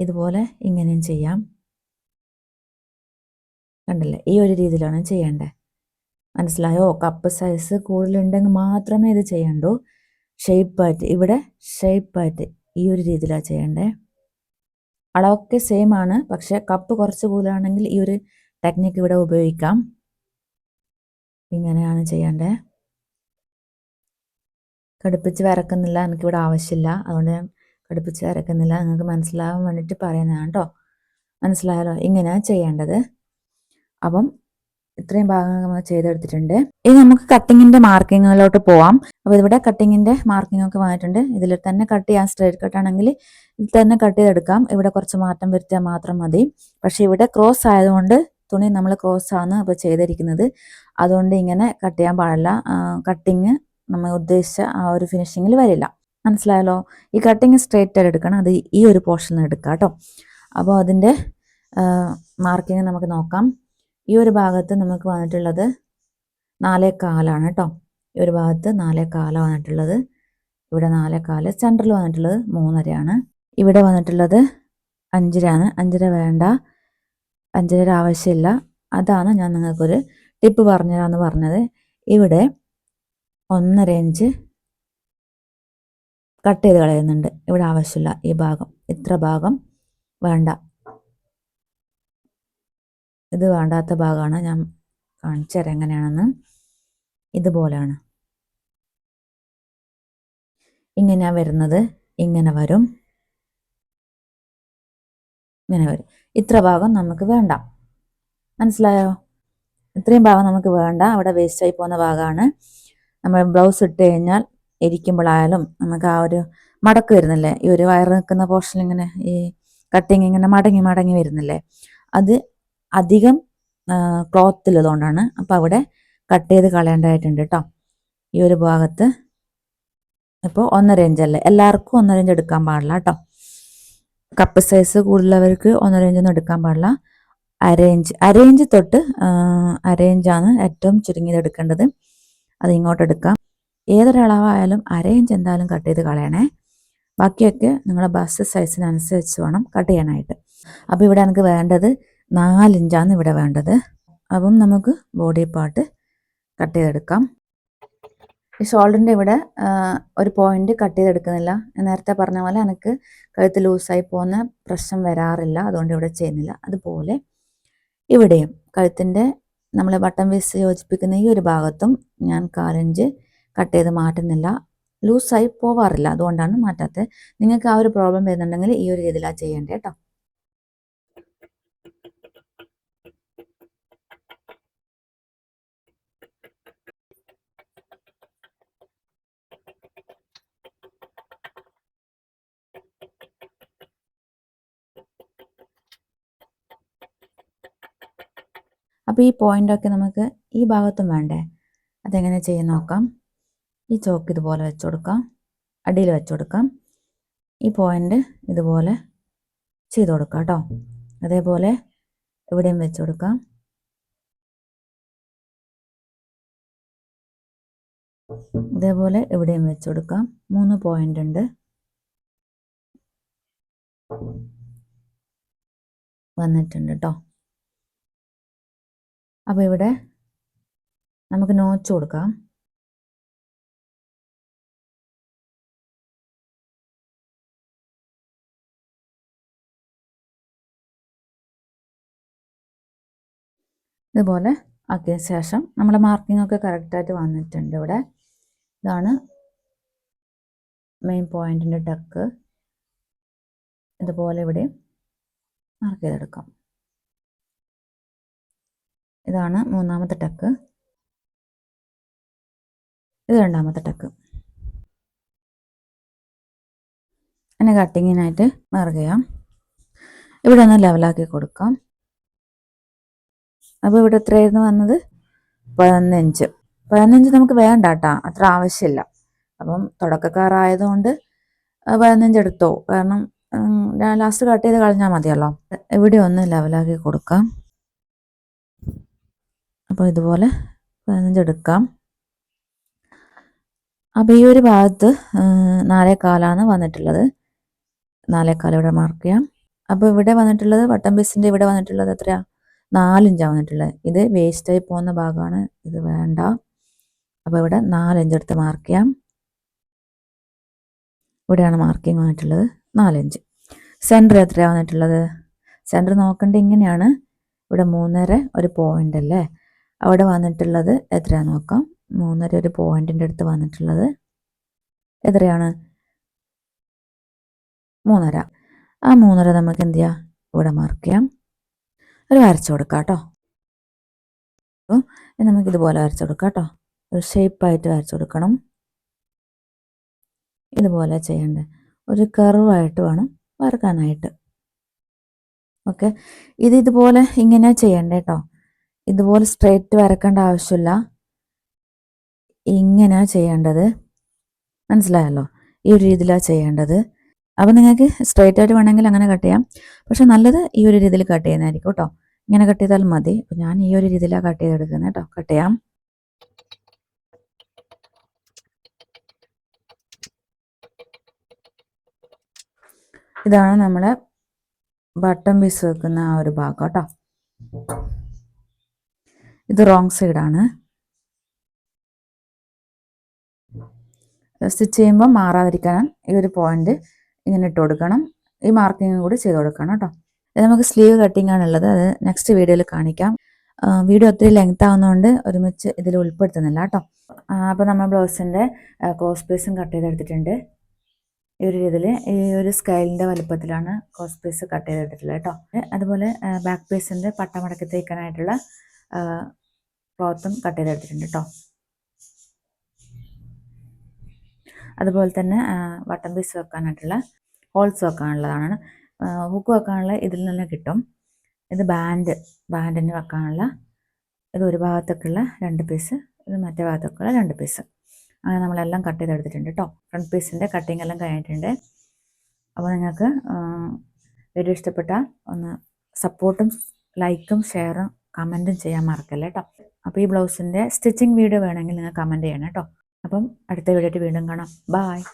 ഇതുപോലെ ഇങ്ങനെയും ചെയ്യാം. കണ്ടില്ലേ? ഈ ഒരു രീതിയിലാണ് ചെയ്യേണ്ടത്. മനസ്സിലായോ? കപ്പ് സൈസ് കൂടുതലുണ്ടെങ്കിൽ മാത്രമേ ഇത് ചെയ്യണ്ടൂ. ഷേപ്പായിട്ട് ഇവിടെ ഷെയ്പ്പായിട്ട് ഈ ഒരു രീതിയിലാണ് ചെയ്യേണ്ടത് അളവൊക്കെ സെയിം ആണ് പക്ഷേ കപ്പ് കുറച്ച് കൂടുതലാണെങ്കിൽ ഈ ഒരു ടെക്നിക്ക് ഇവിടെ ഉപയോഗിക്കാം. ഇങ്ങനെയാണ് ചെയ്യേണ്ടത് കടുപ്പിച്ച് വരക്കുന്നില്ല എനിക്കിവിടെ ആവശ്യമില്ല. അതുകൊണ്ട് ഞാൻ കടുപ്പിച്ച് വരക്കുന്നില്ല. നിങ്ങൾക്ക് മനസ്സിലാവാൻ വേണ്ടിയിട്ട് പറയുന്നതാണ് കേട്ടോ മനസ്സിലായാലോ ഇങ്ങനെയാണ് ചെയ്യേണ്ടത്. അപ്പം ഇത്രയും ഭാഗങ്ങൾ നമ്മൾ ചെയ്തെടുത്തിട്ടുണ്ട്. ഇനി നമുക്ക് കട്ടിങ്ങിന്റെ മാർക്കിങ്ങിലോട്ട് പോവാം. അപ്പോൾ ഇവിടെ കട്ടിങ്ങിന്റെ മാർക്കിംഗ് ഒക്കെ വന്നിട്ടുണ്ട്. ഇതിൽ തന്നെ കട്ട് ചെയ്യാൻ സ്ട്രേറ്റ് കട്ട് ആണെങ്കിൽ ഇതിൽ തന്നെ കട്ട് ചെയ്തെടുക്കാം. ഇവിടെ കുറച്ച് മാറ്റം വരുത്തിയാൽ മാത്രം മതി. പക്ഷെ ഇവിടെ ക്രോസ് ആയതുകൊണ്ട് തുണി നമ്മൾ ക്രോസ് ആണ് അപ്പോൾ ചെയ്തിരിക്കുന്നത്. അതുകൊണ്ട് ഇങ്ങനെ കട്ട് ചെയ്യാൻ പാടില്ല. കട്ടിങ് നമ്മൾ ഉദ്ദേശിച്ച ആ ഒരു ഫിനിഷിങ്ങിൽ വരില്ല. മനസ്സിലായല്ലോ? ഈ കട്ടിങ് സ്ട്രേറ്റ് ആയിട്ട് എടുക്കണം. അത് ഈ ഒരു പോർഷനിൽ എടുക്കാം കേട്ടോ. അപ്പോൾ അതിന്റെ മാർക്കിങ് നമുക്ക് നോക്കാം. ഈ ഒരു ഭാഗത്ത് നമുക്ക് വന്നിട്ടുള്ളത് നാലേ കാലാണ് കേട്ടോ ഈ ഒരു ഭാഗത്ത് നാലേ കാലാണ് വന്നിട്ടുള്ളത്. ഇവിടെ നാലേ കാൽ സെന്ററിൽ വന്നിട്ടുള്ളത് മൂന്നരയാണ്. ഇവിടെ വന്നിട്ടുള്ളത് അഞ്ചരയാണ് അഞ്ചര വേണ്ട. അഞ്ചര ആവശ്യമില്ല. അതാണ് ഞാൻ നിങ്ങൾക്കൊരു ടിപ്പ് പറഞ്ഞുതരാമെന്ന് പറഞ്ഞത്. ഇവിടെ ഒന്നര ഇഞ്ച് കട്ട് ചെയ്ത് കളയുന്നുണ്ട്. ഇവിടെ ആവശ്യമില്ല ഈ ഭാഗം. ഇത്ര ഭാഗം വേണ്ട. ഇത് വേണ്ടാത്ത ഭാഗമാണ്. ഞാൻ കാണിച്ചു തരാം എങ്ങനെയാണെന്ന്. ഇതുപോലെയാണ്. ഇങ്ങനെയാ വരുന്നത്. ഇങ്ങനെ വരും. ഇങ്ങനെ വരും. ഇത്ര ഭാഗം നമുക്ക് വേണ്ട. മനസ്സിലായോ? ഇത്രയും ഭാഗം നമുക്ക് വേണ്ട. അവിടെ വേസ്റ്റായി പോകുന്ന ഭാഗമാണ്. നമ്മൾ ബ്ലൗസ് ഇട്ട് കഴിഞ്ഞാൽ ഇരിക്കുമ്പോഴായാലും നമുക്ക് ആ ഒരു മടക്ക് വരുന്നില്ലേ? ഈ ഒരു വയറ് നിൽക്കുന്ന പോർഷൻ ഇങ്ങനെ ഈ കട്ടിങ് ഇങ്ങനെ മടങ്ങി മടങ്ങി വരുന്നില്ലേ? അത് അധികം ക്ലോത്ത് ഉള്ളതുകൊണ്ടാണ് അപ്പോൾ അവിടെ കട്ട് ചെയ്ത് കളയേണ്ടതായിട്ടുണ്ട് കേട്ടോ ഈ ഒരു ഭാഗത്ത് ഇപ്പോൾ ഒന്നര ഇഞ്ചല്ലേ എല്ലാവർക്കും ഒന്നര ഇഞ്ച് എടുക്കാൻ പാടില്ല കേട്ടോ കപ്പ് സൈസ് കൂടുതലവർക്ക് ഒന്നര ഇഞ്ചൊന്നും എടുക്കാൻ പാടില്ല. അര ഇഞ്ച് അര ഇഞ്ച് തൊട്ട് അര ഇഞ്ചാണ് ഏറ്റവും ചുരുങ്ങിയത് എടുക്കേണ്ടത്. അത് ഇങ്ങോട്ട് എടുക്കാം. ഏതൊരളവായാലും അര ഇഞ്ച് എന്തായാലും കട്ട് ചെയ്ത് കളയണേ. ബാക്കിയൊക്കെ നിങ്ങളുടെ ബസ് സൈസിനനുസരിച്ച് വേണം കട്ട് ചെയ്യാനായിട്ട്. അപ്പോൾ ഇവിടെ എനിക്ക് വേണ്ടത് നാലിഞ്ചാണ് ഇവിടെ വേണ്ടത്. അപ്പം നമുക്ക് ബോഡി പാർട്ട് കട്ട് ചെയ്തെടുക്കാം. ഈ ഷോൾഡറിന്റെ ഇവിടെ ഒരു പോയിന്റ് കട്ട് ചെയ്തെടുക്കുന്നില്ല. നേരത്തെ പറഞ്ഞ പോലെ എനിക്ക് കഴുത്ത് ലൂസായി പോകുന്ന പ്രശ്നം വരാറില്ല. അതുകൊണ്ട് ഇവിടെ ചെയ്യുന്നില്ല. അതുപോലെ ഇവിടെയും കഴുത്തിന്റെ നമ്മൾ ബട്ടൺ വീസ് യോജിപ്പിക്കുന്ന ഈ ഒരു ഭാഗത്തും ഞാൻ കാലഞ്ച് കട്ട് ചെയ്ത് മാറ്റുന്നില്ല. ലൂസായി പോവാറില്ല. അതുകൊണ്ടാണ് മാറ്റാത്തത്. നിങ്ങൾക്ക് ആ ഒരു പ്രോബ്ലം വരുന്നുണ്ടെങ്കിൽ ഈ ഒരു രീതിയിലാണ് ചെയ്യേണ്ടത് കേട്ടോ. അപ്പോൾ ഈ പോയിന്റൊക്കെ നമുക്ക് ഈ ഭാഗത്തും വേണ്ടേ? അതെങ്ങനെ ചെയ്യാൻ നോക്കാം. ഈ ചോക്ക് ഇതുപോലെ വെച്ച് കൊടുക്കാം. അടിയിൽ വെച്ച് കൊടുക്കാം. ഈ പോയിന്റ് ഇതുപോലെ ചെയ്ത് കൊടുക്കാം കേട്ടോ. അതേപോലെ എവിടെയും വെച്ച് കൊടുക്കാം. ഇതേപോലെ എവിടെയും വെച്ച് കൊടുക്കാം. മൂന്ന് പോയിന്റ് ഉണ്ട്. വന്നിട്ടുണ്ട് കേട്ടോ. അപ്പോൾ ഇവിടെ നമുക്ക് നോച്ച് കൊടുക്കാം. ഇതുപോലെ ആക്കിയ ശേഷം നമ്മുടെ മാർക്കിംഗ് ഒക്കെ കറക്റ്റായിട്ട് വന്നിട്ടുണ്ട് ഇവിടെ. ഇതാണ് മെയിൻ പോയിന്റിന്റെ ടക്ക് ഇതുപോലെ ഇവിടെ മാർക്ക് ചെയ്തെടുക്കാം. ഇതാണ് മൂന്നാമത്തെ ടക്ക്. ഇത് രണ്ടാമത്തെ ടക്ക്. എന്നെ കട്ടിങ്ങിനായിട്ട് മാർക്ക് ഇവിടെ ഒന്ന് ലെവലാക്കി കൊടുക്കാം. അപ്പോൾ ഇവിടെ എത്രയായിരുന്നു വന്നത്? പതിനഞ്ച്. പതിനഞ്ച് നമുക്ക് വേണ്ട കേട്ടോ അത്ര ആവശ്യമില്ല. അപ്പം തുടക്കക്കാരായതുകൊണ്ട് പതിനഞ്ച് എടുത്തോ. കാരണം ലാസ്റ്റ് കട്ട് ചെയ്ത് കളഞ്ഞാൽ മതിയല്ലോ. ഇവിടെ ഒന്ന് ലെവലാക്കി കൊടുക്കാം. അപ്പോൾ ഇതുപോലെ പതിനഞ്ചെടുക്കാം അപ്പോൾ ഈ ഒരു ഭാഗത്ത് നാലേക്കാലാണ് വന്നിട്ടുള്ളത്. നാലേക്കാലം ഇവിടെ മാർക്ക് ചെയ്യാം. അപ്പോൾ ഇവിടെ വന്നിട്ടുള്ളത് വട്ടം പീസിന്റെ ഇവിടെ വന്നിട്ടുള്ളത് എത്രയാണ് നാലിഞ്ചാണ് വന്നിട്ടുള്ളത്. ഇത് വേസ്റ്റായി പോകുന്ന ഭാഗമാണ്. ഇത് വേണ്ട. അപ്പോൾ ഇവിടെ നാലഞ്ചെടുത്ത് മാർക്ക് ചെയ്യാം. ഇവിടെയാണ് മാർക്കിംഗ് വന്നിട്ടുള്ളത്. നാലഞ്ച്. സെന്റർ എത്രയാണ് വന്നിട്ടുള്ളത്? സെന്റർ നോക്കേണ്ടത് ഇങ്ങനെയാണ്. ഇവിടെ മൂന്നര ഒരു പോയിന്റ് അല്ലേ? അവിടെ വന്നിട്ടുള്ളത് എത്രയാണെന്ന് നോക്കാം. മൂന്നര ഒരു പോയിന്റിന്റെ അടുത്ത് വന്നിട്ടുള്ളത് എത്രയാണ്? മൂന്നര. ആ മൂന്നര നമുക്ക് എന്ത് ചെയ്യാം? ഇവിടെ മാർക്ക് ചെയ്യാം. ഒരു വരച്ചു കൊടുക്കാം കേട്ടോ. അപ്പോൾ നമുക്ക് ഇതുപോലെ വരച്ചു കൊടുക്കാം കേട്ടോ. ഒരു ഷേപ്പായിട്ട് വരച്ചു കൊടുക്കണം. ഇതുപോലെ ചെയ്യേണ്ട. ഒരു കർവായിട്ട് വേണം വരക്കാനായിട്ട്. ഓക്കെ ഇത് ഇതുപോലെ ഇങ്ങനെ ചെയ്യണ്ടേ കേട്ടോ. ഇതുപോലെ സ്ട്രെയിറ്റ് വരക്കേണ്ട ആവശ്യമില്ല. ഇങ്ങനെ ചെയ്യേണ്ടത്. മനസ്സിലായല്ലോ? ഈ ഒരു രീതിയിലാണ് ചെയ്യേണ്ടത്. അപ്പം നിങ്ങൾക്ക് സ്ട്രെയിറ്റ് ആയിട്ട് വേണമെങ്കിൽ അങ്ങനെ കട്ട് ചെയ്യാം. പക്ഷെ നല്ലത് ഈ ഒരു രീതിയിൽ കട്ട് ചെയ്യുന്നതായിരിക്കും കേട്ടോ. ഇങ്ങനെ കട്ട് ചെയ്താൽ മതി. അപ്പം ഞാൻ ഈ ഒരു രീതിയിലാണ് കട്ട് ചെയ്തെടുക്കുന്നത് കേട്ടോ. കട്ട് ചെയ്യാം. ഇതാണ് നമ്മൾ ബട്ടൺ പീസ് വെക്കുന്ന ആ ഒരു ഭാഗം കേട്ടോ. ഇത് റോങ് സൈഡാണ് സ്റ്റിച്ച് ചെയ്യുമ്പോൾ മാറാതിരിക്കാൻ ഈ ഒരു പോയിന്റ് ഇങ്ങനെ ഇട്ട് കൊടുക്കണം. ഈ മാർക്കിങ്ങും കൂടി ചെയ്ത് കൊടുക്കണം കേട്ടോ. ഇത് നമുക്ക് സ്ലീവ് കട്ടിംഗ് ആണുള്ളത് അത് നെക്സ്റ്റ് വീഡിയോയിൽ കാണിക്കാം. വീഡിയോ ഒത്തിരി ലെങ്ത് ആവുന്നതുകൊണ്ട് ഒരുമിച്ച് ഇതിൽ ഉൾപ്പെടുത്തുന്നില്ല കേട്ടോ. അപ്പോൾ നമ്മൾ ബ്ലൗസിന്റെ കോസ് പീസും കട്ട് ചെയ്തെടുത്തിട്ടുണ്ട്. ഈ ഒരു രീതിയിൽ ഈ ഒരു സ്കൈലിന്റെ വലുപ്പത്തിലാണ് കോസ് പീസ് കട്ട് ചെയ്തെടുത്തിട്ടുള്ളത് കേട്ടോ. അതുപോലെ ബാക്ക് പീസിന്റെ പട്ടമടക്കി തേക്കാനായിട്ടുള്ള ക്ലോത്തും കട്ട് ചെയ്തെടുത്തിട്ടുണ്ട് കേട്ടോ അതുപോലെ തന്നെ വട്ടം പീസ് വെക്കാനായിട്ടുള്ള ഹോൾസ് വെക്കാനുള്ളതാണ്. ഹുക്ക് വെക്കാനുള്ള ഇതിൽ നിന്ന് കിട്ടും. ഇത് ബാൻഡ് ബാൻഡിന് വെക്കാനുള്ള ഇത് ഒരു ഭാഗത്തേക്കുള്ള രണ്ട് പീസ് ഇത് മറ്റേ ഭാഗത്തേക്കുള്ള രണ്ട് പീസ്. അങ്ങനെ നമ്മളെല്ലാം കട്ട് ചെയ്തെടുത്തിട്ടുണ്ട് കേട്ടോ ഫ്രണ്ട് പീസിന്റെ കട്ടിങ് എല്ലാം കഴിഞ്ഞിട്ടുണ്ട്. അപ്പോൾ നിങ്ങൾക്ക് വീഡിയോ ഇഷ്ടപ്പെട്ടാൽ ഒന്ന് സപ്പോർട്ടും ലൈക്കും ഷെയറും കമന്റും ചെയ്യാൻ മറക്കല്ലേ കേട്ടോ അപ്പോൾ ഈ ബ്ലൗസിന്റെ സ്റ്റിച്ചിങ് വീഡിയോ വേണമെങ്കിൽ നിങ്ങൾ കമന്റ് ചെയ്യണം കേട്ടോ അപ്പം അടുത്ത വീഡിയോ വീണ്ടും കാണാം. ബായ്